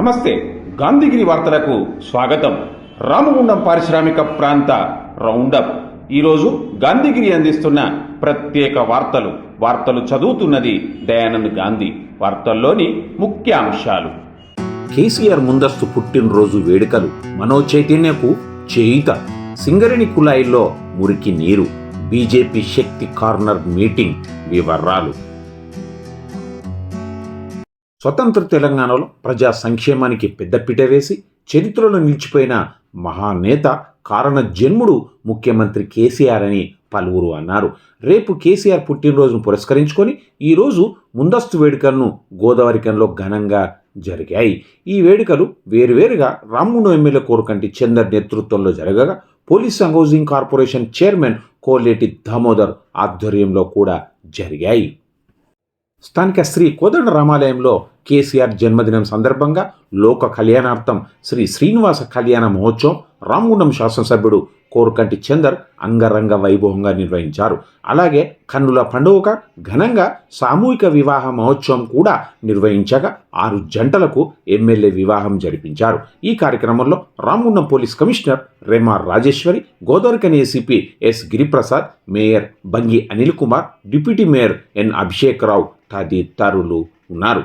నమస్తే. గాంధీగిరి వార్తలకు స్వాగతం. రామగుండం పారిశ్రామిక ప్రాంత రౌండప్. ఈరోజు గాంధీగిరి అందిస్తున్న ప్రత్యేక వార్తలు. వార్తలు చదువుతున్నది దయానంద్ గాంధీ. వార్తల్లోని ముఖ్య అంశాలు. కేసీఆర్ ముందస్తు పుట్టినరోజు వేడుకలు. మనో చైతన్యకు చేయుత. సింగరేణి కుళాయిల్లో మురికి నీరు. బీజేపీ శక్తి కార్నర్ మీటింగ్ వివరాలు. స్వతంత్ర తెలంగాణలో ప్రజా సంక్షేమానికి పెద్దపీట వేసి చరిత్రలో నిలిచిపోయిన మహానేత కారణ జన్ముడు ముఖ్యమంత్రి కేసీఆర్ అని పలువురు అన్నారు. రేపు కేసీఆర్ పుట్టినరోజును పురస్కరించుకొని ఈరోజు ముందస్తు వేడుకలను గోదావరికంలో ఘనంగా జరిగాయి. ఈ వేడుకలు వేరువేరుగా రామ్ముండు ఎమ్మెల్యే కోరుకంటి చందర్ నేతృత్వంలో జరగగా police housing corporation chairman Koleti Damodar ఆధ్వర్యంలో కూడా జరిగాయి. స్థానిక శ్రీ కోదండ రామాలయంలో కేసీఆర్ జన్మదినం సందర్భంగా లోక కళ్యాణార్థం శ్రీ శ్రీనివాస కళ్యాణ మహోత్సవం రామగుండం శాసనసభ్యుడు కోరుకంటి చందర్ అంగరంగ వైభవంగా నిర్వహించారు. అలాగే కన్నుల పండుగ ఘనంగా సామూహిక వివాహ మహోత్సవం కూడా నిర్వహించగా ఆరు జంటలకు ఎమ్మెల్యే వివాహం జరిపించారు. ఈ కార్యక్రమంలో Ramagundam police commissioner Rema Rajeshwari Godavarikhani ACP S Giriprasad mayor Bangi Anil Kumar deputy mayor N Abhishek Rao తదితరులు ఉన్నారు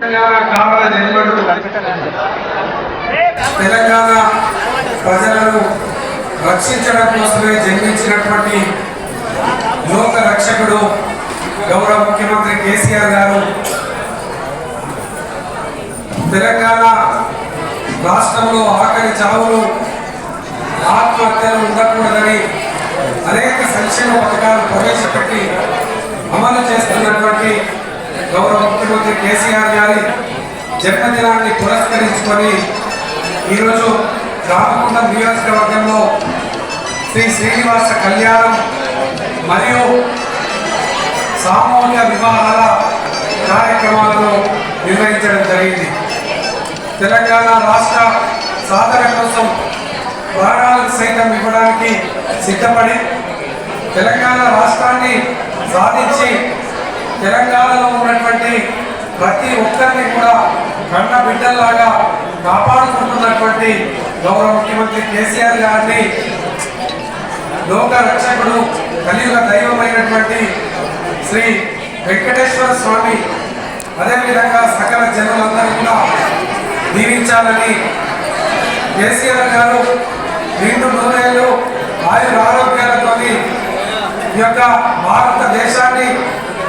కావాల తెలంగాణ ప్రజలను రక్షించడం కోసమే జన్మించినటువంటి లోక రక్షకుడు గౌరవ ముఖ్యమంత్రి కేసీఆర్ గారు. తెలంగాణ రాష్ట్రంలో ఆఖరి చావులు ఆత్మహత్యలు ఉండకూడదని అనేక సంక్షేమ పథకాలు ప్రవేశపెట్టి అమలు చేస్తున్నటువంటి గౌరవ ముఖ్యమంత్రి కేసీఆర్ గారి జన్మదినాన్ని పురస్కరించుకొని ఈరోజు రామకుండ నియోజకవర్గంలో శ్రీ శ్రీనివాస కళ్యాణం మరియు సామూహిక వివాహాల కార్యక్రమాలను నిర్వహించడం జరిగింది. తెలంగాణ రాష్ట్ర సాధన కోసం ప్రాణాలకు సైతం ఇవ్వడానికి సిద్ధపడి తెలంగాణ రాష్ట్రాన్ని సాధించి తెలంగాణలో ఉన్నటువంటి ప్రతి ఒక్కరిని కూడా కన్న బిడ్డల్లాగా కాపాడుకుంటున్నటువంటి గౌరవ ముఖ్యమంత్రి కేసీఆర్ గారిని లోక రక్షకుడు కలియుగ దైవమైనటువంటి శ్రీ వెంకటేశ్వర స్వామి అదేవిధంగా సకల జనులందరూ కూడా దీవించాలని కేసీఆర్ గారు రెండు నూరేళ్ళు ఆయుర ఆరోగ్యాలతో ఈ యొక్క భారతదేశాన్ని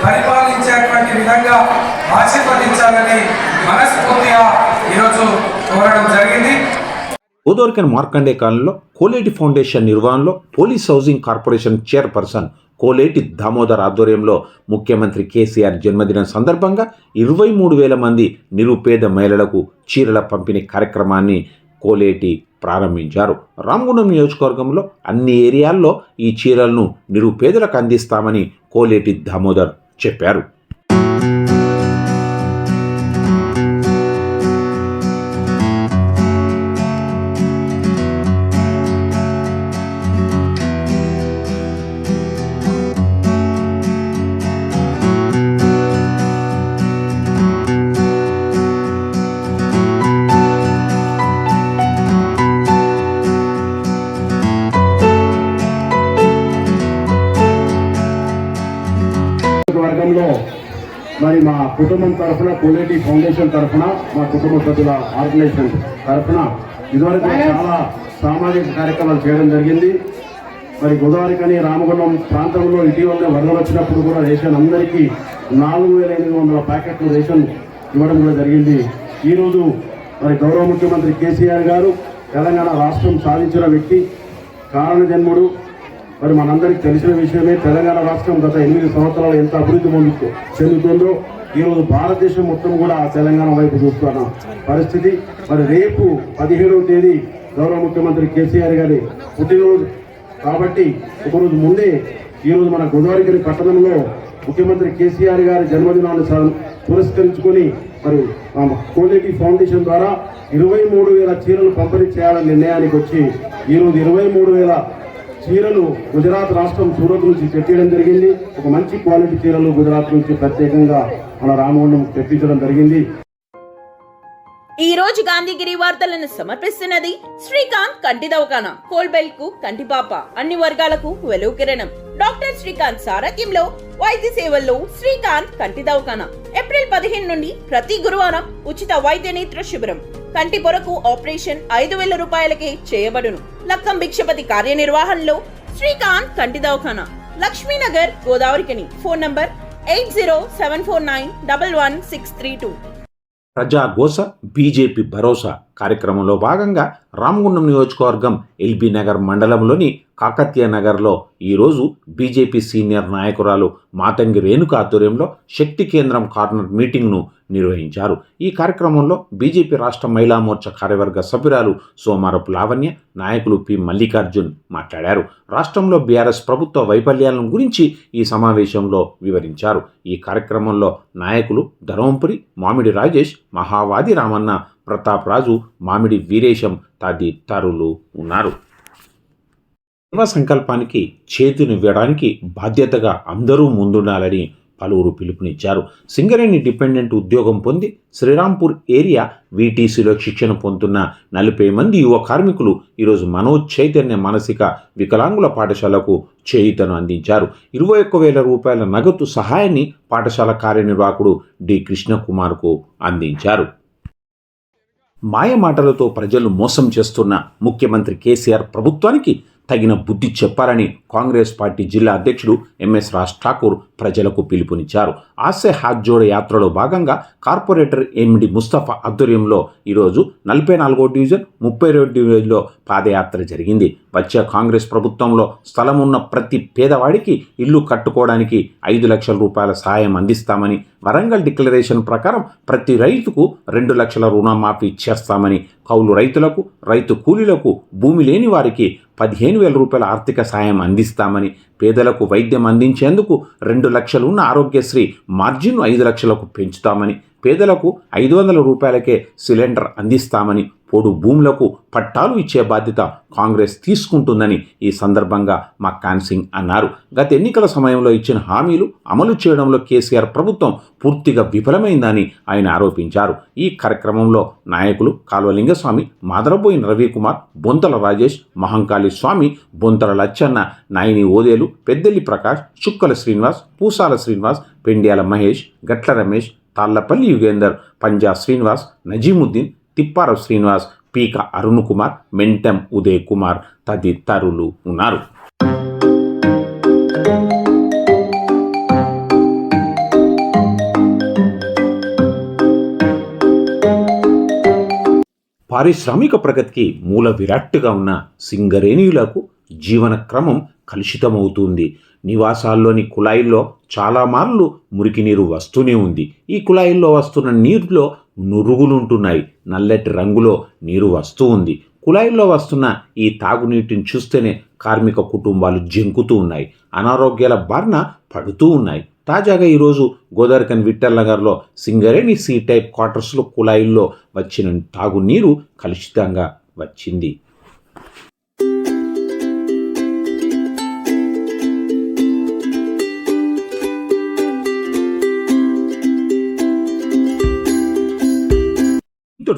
పరిపాలించేటువంటి విధంగా ఆశీర్వదించాలని మనస్ఫూర్తిగా ఈరోజు కోరడం జరిగింది. గోదావరికన్ మార్కండే కాలంలో కోలేటి ఫౌండేషన్ నిర్వహణలో police housing corporation chairperson Koleti Damodar ఆధ్వర్యంలో ముఖ్యమంత్రి కేసీఆర్ జన్మదినం సందర్భంగా ఇరవై మూడు వేల మంది నిరుపేద మహిళలకు చీరల పంపిణీ కార్యక్రమాన్ని కోలేటి ప్రారంభించారు. రామగుండం నియోజకవర్గంలో అన్ని ఏరియాల్లో ఈ చీరలను నిరుపేదలకు అందిస్తామని కోలేటి దామోదర్ Cheperu. కుటుంబం తరఫున కోలేటి ఫౌండేషన్ తరఫున మా కుటుంబ సభ్యుల ఆర్గనైజేషన్ తరఫున ఇదివరకు చాలా సామాజిక కార్యక్రమాలు చేయడం జరిగింది. మరి గోదావరి కానీ రామగుండం ప్రాంతంలో ఇటీవల వరదలు వచ్చినప్పుడు కూడా రేషన్ అందరికీ నాలుగు వేల ఎనిమిది వందల ప్యాకెట్లు రేషన్ ఇవ్వడం కూడా జరిగింది. ఈరోజు మరి గౌరవ ముఖ్యమంత్రి కేసీఆర్ గారు తెలంగాణ రాష్ట్రం సాధించిన వ్యక్తి కారణ జన్ముడు మరి మనందరికీ తెలిసిన విషయమే తెలంగాణ రాష్ట్రం గత ఎనిమిది సంవత్సరాలు ఎంత అభివృద్ధి పొందుతూ చెందుతుందో ఈరోజు భారతదేశం మొత్తం కూడా తెలంగాణ వైపు చూస్తున్న పరిస్థితి. మరి రేపు పదిహేడవ తేదీ గౌరవ ముఖ్యమంత్రి కేసీఆర్ గారి పుట్టినరోజు. కాబట్టి ఒకరోజు ముందే ఈరోజు మన గోదావరిగిరి పట్టణంలో ముఖ్యమంత్రి కేసీఆర్ గారి జన్మదినాన్ని పురస్కరించుకొని మరి కోలేటి ఫౌండేషన్ ద్వారా ఇరవై మూడు వేల చీరలు పంపిణీ చేయాలనే నిర్ణయానికి వచ్చి ఈరోజు ఇరవై మూడు వేల చీరలు గుజరాత్ రాష్ట్రం సూరత్ నుంచి తెప్పించడం జరిగింది. ఒక మంచి క్వాలిటీ చీరలు గుజరాత్ నుంచి ప్రత్యేకంగా మన రామగుండం తెప్పించడం జరిగింది. ఈ రోజు గాంధీగిరి వార్తలను సమర్పిస్తున్నది శ్రీకాంత్ కంటి దవకాన కోల్బెల్కు కంటిపాప అన్ని వర్గాలకు వెలుగు కిరణం. డాక్టర్ శ్రీకాంత్ సారథ్యంలో వైద్య సేవల్లో శ్రీకాంత్ కంటి దవకాన. ఏప్రిల్ పదిహేను నుండి ప్రతి గురువారం ఉచిత వైద్య నేత్ర శిబిరం. కంటి పొరకు ఆపరేషన్ ఐదు వేల రూపాయలకే చేయబడును. లక్కం భిక్షపతి కార్యనిర్వహణలో శ్రీకాంత్ కంటి దవకాన. Lakshminagar Godavarikhani phone number eight zero seven four nine double one six three two Prajagosa BJP Bharosa కార్యక్రమంలో భాగంగా రామగుండం నియోజకవర్గం ఎల్బీ నగర్ మండలంలోని కాకతీయ నగర్లో ఈరోజు బీజేపీ సీనియర్ నాయకురాలు మాతంగి రేణుక ఆధ్వర్యంలో శక్తి కేంద్రం కార్నర్ మీటింగ్ను నిర్వహించారు. ఈ కార్యక్రమంలో బీజేపీ రాష్ట్ర మహిళా మోర్చా కార్యవర్గ సభ్యురాలు సోమారపు లావణ్య నాయకులు పి మల్లికార్జున్ మాట్లాడారు. రాష్ట్రంలో బీఆర్ఎస్ ప్రభుత్వ వైఫల్యాలను గురించి ఈ సమావేశంలో వివరించారు. ఈ కార్యక్రమంలో నాయకులు ధర్మంపురి మామిడి రాజేష్ మహావాది రామన్న ప్రతాపరాజు మామిడి వీరేశం తదితరులు ఉన్నారు. సేవా సంకల్పానికి చేతునివ్వడానికి బాధ్యతగా అందరూ ముందుండాలని పలువురు పిలుపునిచ్చారు. సింగరేణి డిపెండెంట్ ఉద్యోగం పొంది శ్రీరాంపూర్ ఏరియా వీటీసీలో శిక్షణ పొందుతున్న నలభై మంది యువ కార్మికులు ఈరోజు మనోజ్ చైతన్య మానసిక వికలాంగుల పాఠశాలకు చేయుతను అందించారు. ఇరవై ఒక్క వేల రూపాయల నగదు సహాయాన్ని పాఠశాల కార్యనిర్వాహకుడు డి. కృష్ణకుమార్కు అందించారు. మాయ మాటలతో ప్రజలు మోసం చేస్తున్న ముఖ్యమంత్రి కేసీఆర్ ప్రభుత్వానికి తగిన బుద్ధి చెప్పాలని కాంగ్రెస్ పార్టీ జిల్లా అధ్యక్షుడు ఎంఎస్ రాజ్ ఠాకూర్ ప్రజలకు పిలుపునిచ్చారు. ఆసే హాత్ జోడ యాత్రలో భాగంగా కార్పొరేటర్ ఎండి ముస్తఫా ఆధ్వర్యంలో ఈరోజు నలభై నాలుగో డివిజన్ ముప్పై రెండు డివిజన్లో పాదయాత్ర జరిగింది. వచ్చే కాంగ్రెస్ ప్రభుత్వంలో స్థలం ఉన్న ప్రతి పేదవాడికి ఇల్లు కట్టుకోవడానికి ఐదు లక్షల రూపాయల సహాయం అందిస్తామని వరంగల్ డిక్లరేషన్ ప్రకారం ప్రతి రైతుకు రెండు లక్షల రుణమాఫీ చేస్తామని కౌలు రైతులకు రైతు కూలీలకు భూమి లేని వారికి పదిహేను వేల రూపాయల ఆర్థిక సాయం అందిస్తామని పేదలకు వైద్యం అందించేందుకు రెండు లక్షలు ఉన్న ఆరోగ్యశ్రీ మార్జిన్ను ఐదు లక్షలకు పెంచుతామని పేదలకు ఐదు వందల రూపాయలకే సిలిండర్ అందిస్తామని పొడు భూములకు పట్టాలు ఇచ్చే బాధ్యత కాంగ్రెస్ తీసుకుంటుందని ఈ సందర్భంగా మక్కాన్ సింగ్ అన్నారు. గత ఎన్నికల సమయంలో ఇచ్చిన హామీలు అమలు చేయడంలో కేసీఆర్ ప్రభుత్వం పూర్తిగా విఫలమైందని ఆయన ఆరోపించారు. ఈ కార్యక్రమంలో నాయకులు కాల్వలింగస్వామి మాదరబోయిన రవికుమార్ బొంతల రాజేష్ మహంకాళి స్వామి బొంతల లచ్చన్న నాయని ఓదేలు పెద్దెల్లి ప్రకాష్ చుక్కల శ్రీనివాస్ పూసాల శ్రీనివాస్ పెండ్యాల మహేష్ గట్ల రమేష్ తాళ్ళపల్లి యుగేందర్ పంజా శ్రీనివాస్ నజీముద్దీన్ తిప్పారవ్ శ్రీనివాస్ పీక అరుణ్ కుమార్ మెంటెం ఉదయ్ కుమార్ తదితరులు ఉన్నారు పారిశ్రామిక ప్రగతికి మూల విరాట్టుగా ఉన్న సింగరేణియులకు జీవన క్రమం కలుషితమవుతుంది నివాసాల్లోని కుళాయిల్లో చాలా మార్లు మురికి నీరు వస్తూనే ఉంది. ఈ కుళాయిల్లో వస్తున్న నీరులో నురుగులుంటున్నాయి. నల్లటి రంగులో నీరు వస్తూ ఉంది. కుళాయిల్లో వస్తున్న ఈ తాగునీటిని చూస్తేనే కార్మిక కుటుంబాలు జంకుతూ ఉన్నాయి. అనారోగ్యాల బారిన పడుతూ ఉన్నాయి. తాజాగా ఈరోజు గోదావరికన్ విఠల్ నగర్లో సింగరేణి సి టైప్ క్వార్టర్స్లో కుళాయిల్లో వచ్చిన తాగునీరు కలుషితంగా వచ్చింది.